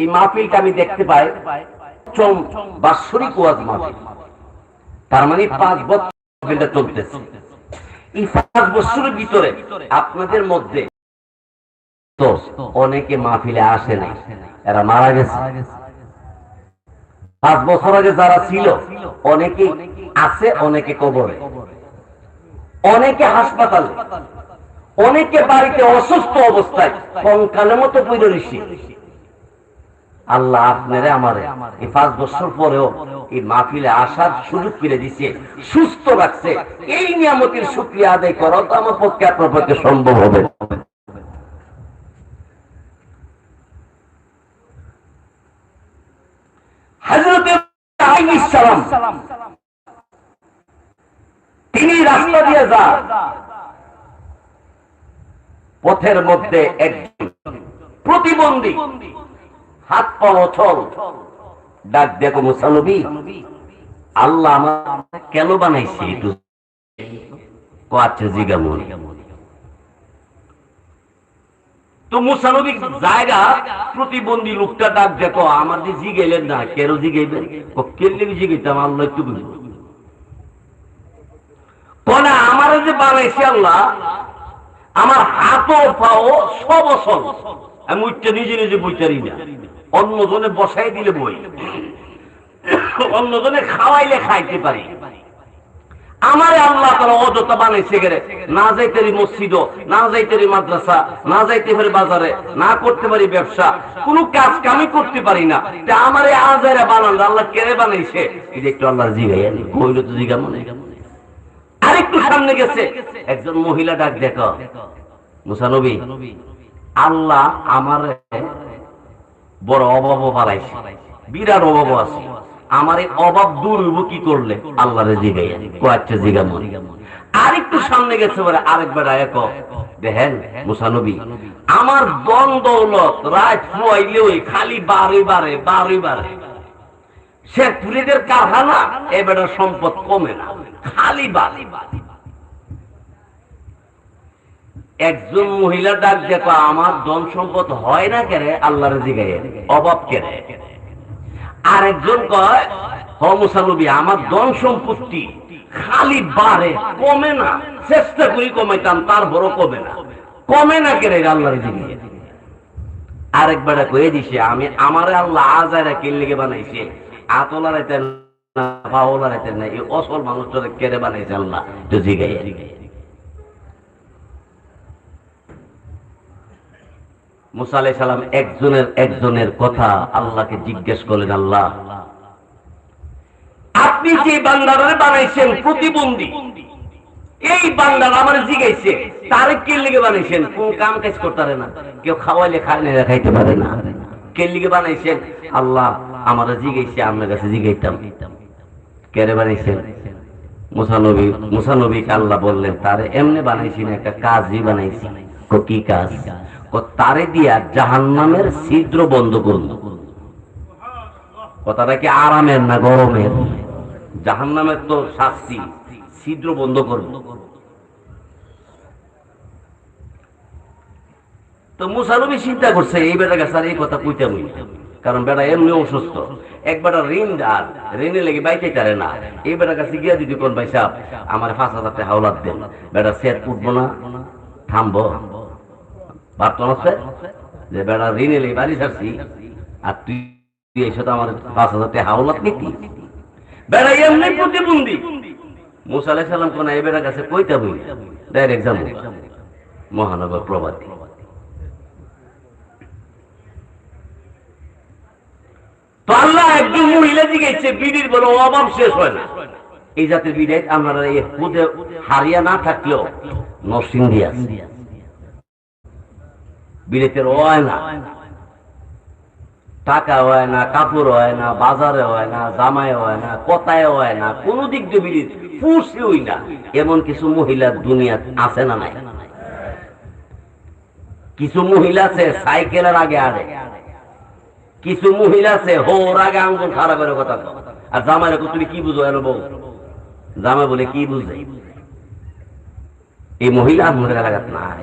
এই মাহফিলটা আমি দেখতে পাই চম বাৎসরিক ওয়াজ মাহফিল। তার মানে পাঁচ বছর চলতেছে। এই পাঁচ বছরের ভিতরে আপনাদের মধ্যে তো অনেকে মাহফিলে আসে এরা মারা গেছে। পাঁচ বছর আগে যারা ছিল অনেকে আছে, অনেকে কবরে। অনেকে হাসপাতালে, অনেকে বাড়িতে অসুস্থ অবস্থায় কঙ্কালের মতো রয়েছে আল্লাহ আপনারে আমারে এই পাঁচ বছর পরেও এই মাহফিলে আসার সুযোগ ফিরে দিচ্ছে সুস্থ রাখছে। এই নিয়ামতের শুক্রিয়া আদায় করা তো আমার পক্ষে, আপনার পক্ষে সম্ভব হবে তিনি রাস্তা দিয়ে যান পথের মধ্যে একজন প্রতিবন্ধী হাত পা অচল ডাক দেখো মুসানবী আল্লাহ আমার কেন বানাইছে একটু আচ্ছা তো মুসানবী জায়গা প্রতিবন্ধী লোকটা ডাক দেখো আমার যে জিগেলেন না কেন জিগাইবেন কেলে জিগাইতাম আল্লাহ একটু আমার যে বানাইছে আল্লাহ, আমার হাতও, পাও সব অসল। আমি উঠতে নিজে নিজে বইতারি না। অন্যজনে বসাই দিলে বই। অন্যজনে খাওয়াইলে খাইতে পারি। আমারে আল্লাহ তারা অযথা বানাইছে গেলে, না যাইতে পারি মসজিদ না যাইতে পারি মাদ্রাসা, না যাইতে পারি বাজারে, না করতে পারি ব্যবসা, কোন কাজ কামি করতে পারি না। তা আমারে আজারে বানান, আল্লাহ কেড়ে বানাইছে? এটা একটু আল্লাহ জিগাই কইল তো জিগা মনে আরেকটু সামনে গেছে। একজন মহিলা ডাক দেখো। মুসানবী। আল্লাহ আমার বড় অভাব বাড়াইছে বিরাট অভাব আছে। আমার এই অভাব দূর হইব কি করলে? আল্লাহ রে জিগাই। কয়েকটা জিগা মনে। আরেকটু সামনে গেছে বলে আরেকবার এক দেখেন মুসানবী আমার দন দৌলত রাত ফুয়াইলে খালি বারে বারে বারে বারে। সে কারখানা এবারে সম্পদ কমে না। খালি বালি একজন মহিলা ডাক দেখো আমার ধন সম্পদ হয় না কেরে? আল্লাহর জিগাই অভাব কেরে? আরেকজন কয়, হ মুসানবী, আমার ধন সম্পত্তি খালি বাড়ে, কমে না। চেষ্টা করি কমাইতাম তারপরও কমে না। কমে না কেরে আল্লাহর জিগাই আরেকবার কয়ে দিছে, আমি, আমার আল্লাহ আজারা কিনলেগে বানাইছে। আতলা রাইতেন না পাওলা রাইতেন না, এই অসল মানুষটা কেড়ে বানাইছে আল্লাহ তো জিগাই মুসা সালাম একজনের একজনের কথা আল্লাহকে জিজ্ঞেস করলেন, আল্লাহ, আপনি যে বান্দারে বানাইছেন প্রতিবন্ধী, এই বান্দার আমার জিগাইছে, তারে কে লিগে বানাইছেন? কোন কাম কাজ করতে না, কেউ খাওয়াইলে খাইলে খাইতে পারে না। কে লিগে বানাইছেন? আল্লাহ, আমার জিগাইছে, আপনার কাছে জিগাইতাম। কেড়ে বানাইছেন? মুসানবী মুসানবীকে আল্লাহ বললেন, তারে এমনি বানাইছি না, একটা কাজই বানাইছি। কি কাজ? ও তারে দিয়া জাহান্নামের ছিদ্র বন্ধ করুন কথাটা কি আরামের না গরমের? জাহান্নামের তো শাস্তি, ছিদ্র বন্ধ করব তো মুসানবী চিন্তা করছে, এই বেটা কাছে আর এই কথা কইতে কারণ বেটা এমনি অসুস্থ। এক বেটা ঋণ আর ঋণে লেগে বাইকে চারে না। এই বেটার কাছে গিয়া দিদি কোন, ভাই সাহেব, আমার পাঁচ হাজার হাওলাত দেন। বেটা সেট উঠবো না, থামবো। যে বেটা ঋণে লেগে বাড়ি ছাড়ছি, আর তুই এসে তো আমার পাঁচ হাজার হাওলাত নিতি। বেটা এমনি প্রতিবন্ধী। কোন কইতে বই ডাইরেক্ট মহানগর প্রবাদী। আল্লাহ অভাব শেষ হয় না। এই জাতের বিড়াই আমরা হারিয়া না থাকলেও নরসিংদী আছে। বিড়েতের হয় না। টাকা হয় না, কাপড় হয় না, বাজারে হয় না, জামায় হয় না, কথায় হয় না, কোন দিক দিয়ে বিড়ি পুষেই না। এমন কিছু মহিলা দুনিয়া আছে না নাই? কিছু মহিলা আছে সাইকেলের আগে আড়ে। কিছু মহিলা আছে হোর আগে আঙ্গুল খারাপ করে কথা আর জামাই রেখো তুমি কি বুঝো এর বউ? জামাই বলে, কি বুঝে? এই মহিলা আমাদের এলাকাত নাই।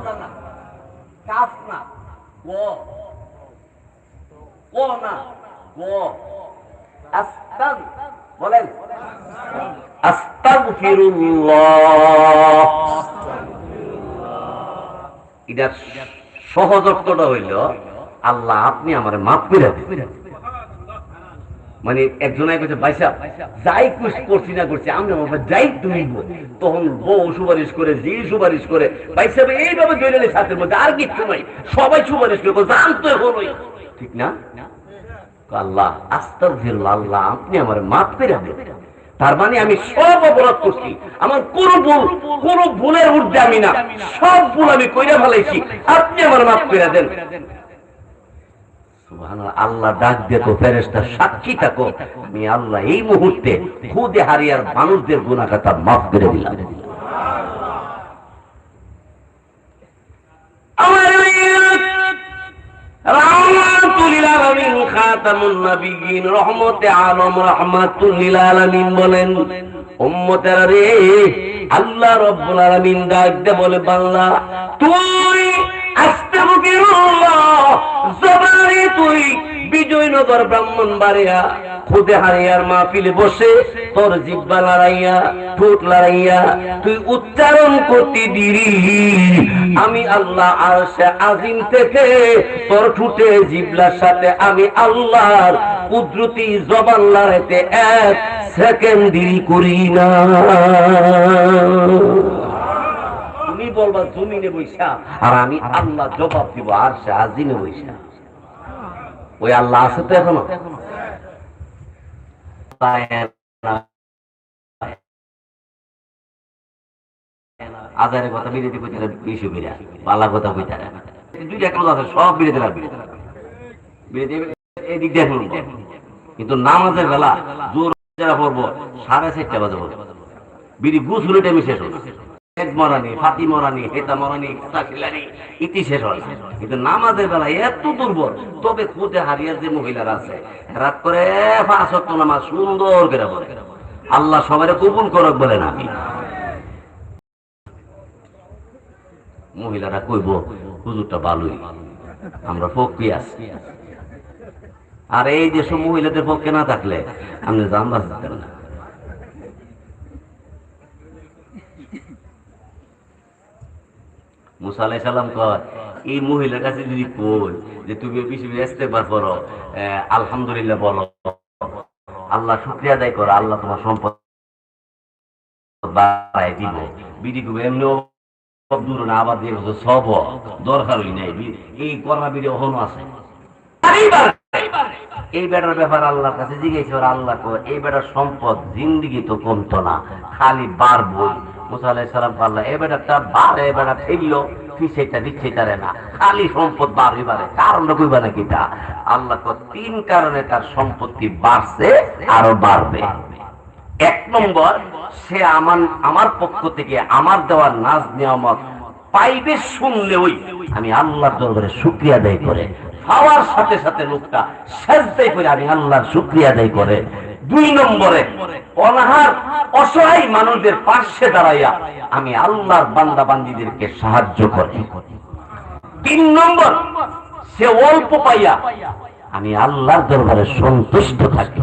কাফ না ক ক না ক আস্তাগ বলেন আস্তাগফিরুল্লাহ এটা সহজ অর্থটা হইল আল্লাহ আপনি আমার মাফ করে দিন। মানে একজন কইছে, ভাইসা, যাই কুছ করছি না করছি আমি আমার যাই তুমি তখন বউ সুপারিশ করে যে সুপারিশ করে, ভাইসা এইভাবে জড়ালে সাথের মধ্যে, আর কিচ্ছু নাই, সবাই সুপারিশ করে জানতো এখনই। ঠিক না? আল্লাহ, আস্তাগফিরুল্লাহ আল্লাহ আপনি আমার মাফ করে দেন। তার মানে আমি সব অপরাধ করছি। আমার কোন ভুল, কোন ভুলের ঊর্ধ্বে আমি না। সব ভুল আমি কইরা ফেলাইছি। আপনি আমার মাফ করে দেন। আল্লাহ ডাক দিয়ে তো ফেরেস্তা সাক্ষী থাকো। আমি আল্লাহ এই মুহূর্তে খুদে হারিয়ার মানুষদের গুণাখাতা মাফ করে দিলাম। আল্লাহ রাব্বুল আলামিন ডাক দে বলে বাংলা তুই জবানে তুই বিজয়নগর ব্রাহ্মণ বাড়িয়া খুদে হারিয়ার মাহফিলে বসে তোর জিব্বা লড়াইয়া ঠোঁট লড়াইয়া তুই উচ্চারণ করতে দিরি আমি আল্লাহ আরশে আজিম থেকে তোর ঠুটে জিবলার সাথে আমি আল্লাহর কুদরতি জবান লড়াইতে এক সেকেন্ড দেরি করি না বলবা জমিনে বৈশা আর আমি আল্লাহ জবাব দিব আর সে বৈশা ওই আল্লাহ আছে তো এখনও? আজারে কথা বিরা কথা কিন্তু নামাজের বেলা জোর সাড়ে চারটা বাজে পড়ব বিড়ি গুছ টাইমে শেষ হবে বেলা মহিলারা বলে আল্লাহ সবাই কবুল করক বলেন আমি। মহিলারা কইব, হুজুরটা ভালোই, আমরা পক্ষে আছি। আর এই যেসব মহিলাদের পক্ষে না থাকলে আপনি জানবা যেতেন না। মুসা আলাই সাল্লাম কয় এই মহিলার কাছে যদি কই যে তুমি বেশি করো আহ, আলহামদুলিল্লাহ বলো। আল্লাহ শুকরিয়া আদায় করো আল্লাহ তোমার সম্পদ বাড়ায় দিব। বিডি করবে এমনিও সব দূর না আবার দিয়ে সব দরকারই নাই। এই করোনা বিডি ওখানে আছে। এই বেটার ব্যাপার আল্লাহর কাছে জিজ্ঞেস আল্লাহ এই বেটার সম্পদ জিন্দিগি তো কমতো না খালি বাড়বো আল্লাহ আল্লাহ তিন কারণে তার সম্পত্তি বাড়ছে আরও বাড়বে। এক নম্বর, সে আমার আমার পক্ষ থেকে আমার দেওয়ার নাজ নিয়ামত পাইবে শুনলেই আমি আল্লাহর দরবারে শুক্রিয়া আদায় করে। পাওয়ার সাথে সাথে লোকটা সেজদাই করে আমি আল্লাহর শুক্রিয়া আদায় করে। দুই নম্বরে, অনাহার, অসহায় মানুষদের পাশে দাঁড়াইয়া আমি আল্লাহর বান্দা বান্দিদেরকে সাহায্য করে। তিন নম্বর, সে অল্প পাইয়া আমি আল্লাহর দরবারে সন্তুষ্ট থাকি।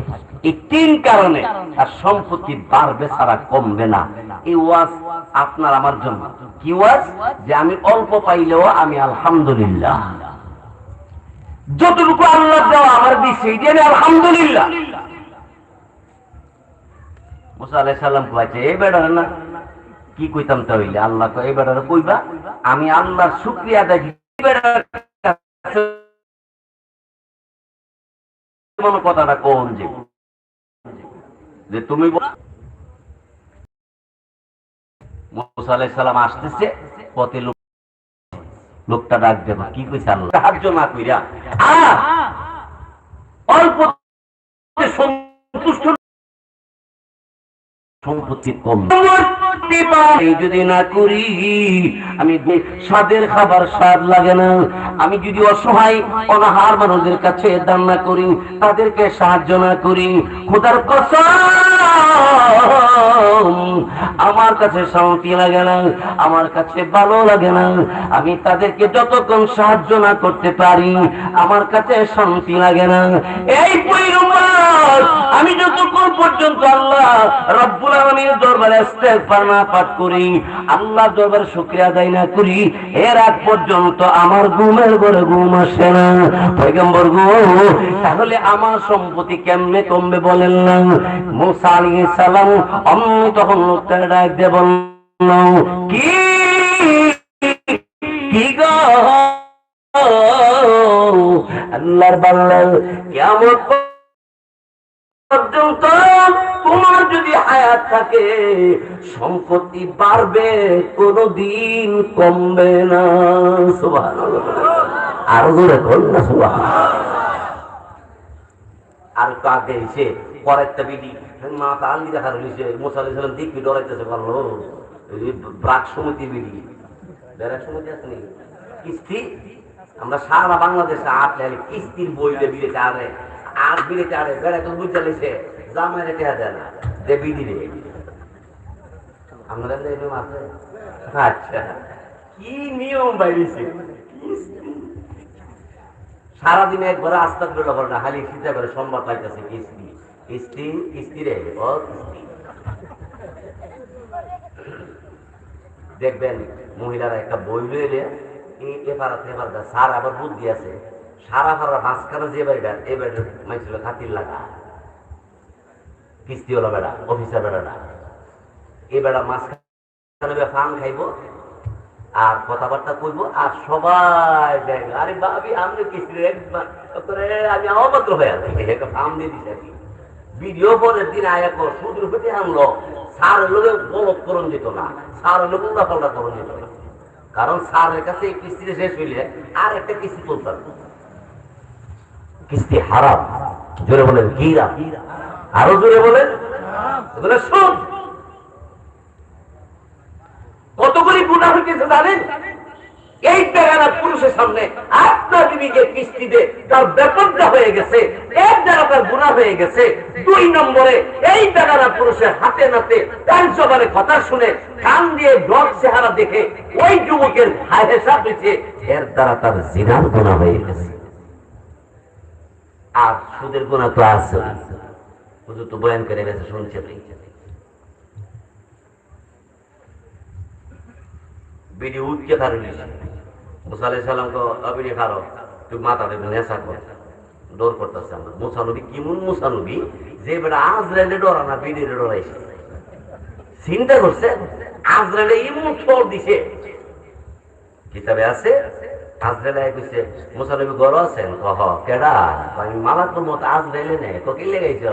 এই তিন কারণে তার সম্পত্তি বাড়বে ছাড়া কমবে না। এই ওয়াজ আপনার আমার জন্য। কি ওয়াজ? যে আমি অল্প পাইলেও আমি আলহামদুলিল্লাহ। যতটুকু আল্লাহ দেওয়া আমার দিচ্ছে এই যে আলহামদুলিল্লাহ। মুসা সাল্লাম কয়েছে এই না, কি কইতাম আল্লাহ এই কইবা, আমি শুক্রিয়া কোনো কথাটা কোন যে? যে তুমি মুসা আসতেছে, পথে লোক লোকটা ডাক দেব, কি কইছে আল্লাহ? সাহায্য না কইরা। অল্প সম্পত্তি কম। যদি না করি, আমি স্বাদের খাবার স্বাদ লাগে না, আমি যদি অসহায়, অনাহার মানুষদের কাছে দান না করি, তাদেরকে সাহায্য না করি, খোদার কসম আমার কাছে শান্তি লাগে না, আমার কাছে ভালো লাগে না। আমি তাদেরকে যতক্ষণ সাহায্য না করতে পারি, আমার কাছে শান্তি লাগে না। এই আমি যতক্ষণ পর্যন্ত আল্লাহ রব্বুল আলমীর দরবারে ইস্তেগফার না পাঠ করি আল্লাহ দরবারে শুকরিয়া আদায় না করি, এর আগ পর্যন্ত আমার ঘুমের ঘরে ঘুম আসে না। পয়গম্বর গো, তাহলে আমার সম্পত্তি কেমনে কমবে বলেন না? মুসা আলাইহিস সালাম অমনি তখন লোকটা ডাক দিয়ে বলল, কি? আল্লাহর বান্দা কিয়ামত পর্যন্ত তোমার যদি হায়াত থাকে, সম্পত্তি বাড়বে, কোনদিন কমবে না। সুবহানাল্লাহ। আরও কর না, সুবহানাল্লাহ। আর আগে এসে পরেরটা বিধি। মা তালি দেখা রয়েছে মোসা আলাইহিস সালাম দিক ডরাইতেছে বলল ব্রাক সমিতি বিধি। বেড়াক সমিতি আছে কিস্তি? আমরা সারা বাংলাদেশে আট লাইলে কিস্তির বইলে বিলেতে আরে আট বিলেতে আরে বেড়া তো বুঝতে লেছে জামাই রেখে দেয় না। দে বিধি রে। আছে? আচ্ছা। কি নিয়ম বাইরেছে সারাদিনে একবার আস্তা করে না, খালি চিন্তা করে, সোমবার পাইতেছে কিস্তি। কিস্তি কিস্তি রে ও দেখবেন মহিলারা একটা বই লইলে এবার এবার সার আবার বুদ্ধি আছে। সারা ফারা মাঝখানে যে বাড়িটা, এই বাড়ির মাইছিল খাতির লাগা। কিস্তি হলো বেড়া, অফিসার বেড়াটা এই বেড়া মাঝখানে ফান খাইবো, আর কথাবার্তা কইবো, আর সবাই আরে ভাবি আমি কিস্তি একবার আমি অমাত্র হয়ে আছি। ফার্ম দিয়ে দিছি আর কি। ভিডিও পরের দিন আয়া কর সুদূর হতে আনলো। সার লোকে গলত করণ যেত না সার লোক উল্টা পাল্টা করণ যেত না। কারণ সারের কাছে এই কিস্তিটা শেষ হইলে আর একটা কিস্তি তুলতে পারবে কিস্তি হারাম, জোরে বলেন গিরা আরও জোরে বলেন বলে সুদ। কত করে গুণা হইতেছে জানেন? এই টাকাটা পুরুষের সামনে আপনার বিবিকে কিস্তি দে, তার ব্যাপারটা হয়ে গেছে, এক জায়গা তার গুণা হয়ে গেছে। দুই নম্বরে, এই টাকাটা পুরুষের হাতে নাতে তার জবানে কথা শুনে, কান দিয়ে ডগ চেহারা দেখে, ওই যুবকের হায় হেসাব দিচ্ছে, এর দ্বারা তার জিনার গুণা হয়ে গেছে। আর সুদের গুণা তো আছে। তো বয়ান করে গেছে শুনছে বিডি উঠকে খারো মুসা আলাই সালামকে অবিডি খারো তুই মাথা দেবে নেশা কর। ডোর করতেছে আমরা। মুসানবী কিমন মুসানবী যে বেটা আজরাইলে ডরা বিডিরে ডরাইছে। চিন্তা করছে, আজরাইলে ইমন ছোট দিছে। কিতাবে আছে? আজরাইলে কইছে মুসানবী গর আছেন? কহ কেডা? আমি মালাকুর মত নে তো কি লেগাইছ?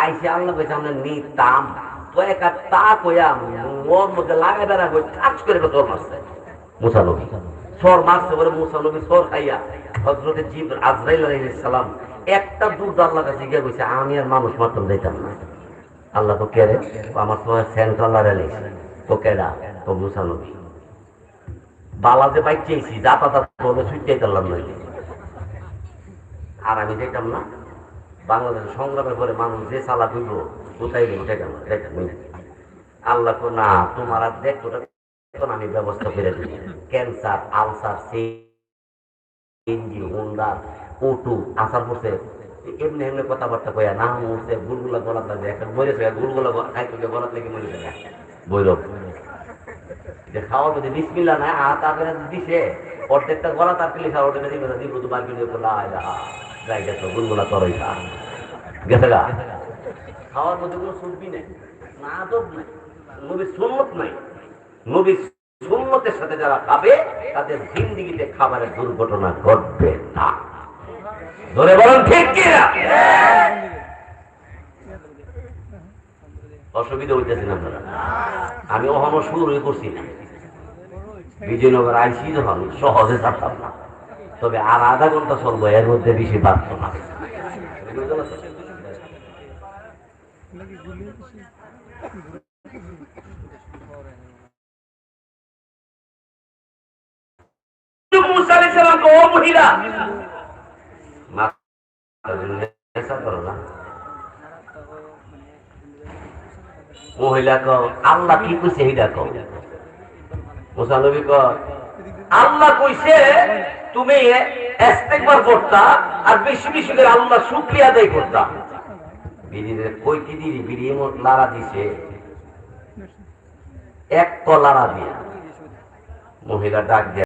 আইসি আল্লাহ কইছে, আমরা নিতাম। তো তা কইয়া মোর মধ্যে লাগাই বেড়া কই কাজ করে তোর মারছে। মুসানবী সর মারছে বলে মুসানবী সর খাইয়া হজরতে জিব আজরাইল আলাইহিস একটা দুধ আল্লাহ কাছে গিয়ে কইছে আমি আর মানুষ মারতাম যাইতাম না। আল্লাহ তো কেড়ে আমার সেন্ট্রাল তো কেডা? তো মুসানবী বালাতে বাইক চেয়েছি যাতায়াত বলে করলাম নইলে আর আমি দেখতাম না। বাংলাদেশের সংগ্রামের পরে মানুষ যে চালা করব কোথায় গেল? দেখলাম আল্লাহ কো, না, তোমার আর দেখো এখন আমি ব্যবস্থা করে দিই। ক্যান্সার আলসার হুন্ডা ওটু আসার এমনি এমনি কথাবার্তা কয়া না, মরছে, গুলগুলা গলাত লাগে একটা মরে যায় গুলগুলা খাইতে গলাত লেগে মরে যায় বৈরব যে খাওয়া যদি বিসমিল্লা নাই, আ, তারপরে দিছে, অর্ধেকটা গলা তার পেলে খাওয়া, ওটা দিবে দিব তো আয় আহা যাই গেছো গা? খাওয়ার মধ্যে কোনো নেই। সুন্নত নাই। সুন্নতের সাথে যারা খাবে, তাদের জিন্দিগিতে খাবারের দুর্ঘটনা ঘটবে না। ধরে বলেন ঠিক কিনা অসুবিধা হইতেছে না আমি অহনো শুরু করছি না। বিজয়নগর আইসি যখন সহজে ছাড়তাম না। তবে আর আধা ঘণ্টা চলবো, এর মধ্যে বেশি বাড়ত না। মহিলা। মহিলা কও, আল্লাহ কি কইছে এইটা কও। মুসা নবী কয় আল্লাহ কইছে, তুমি এস্তেকবার করতা আর বেশি বেশি করে আল্লাহ শুক্রিয়া আদায় করতা। বিড়িদের কই কি দিলি বিড়ি এমন লারা দিছে? এক কলারা দিয়া মহিলা ডাক দিয়া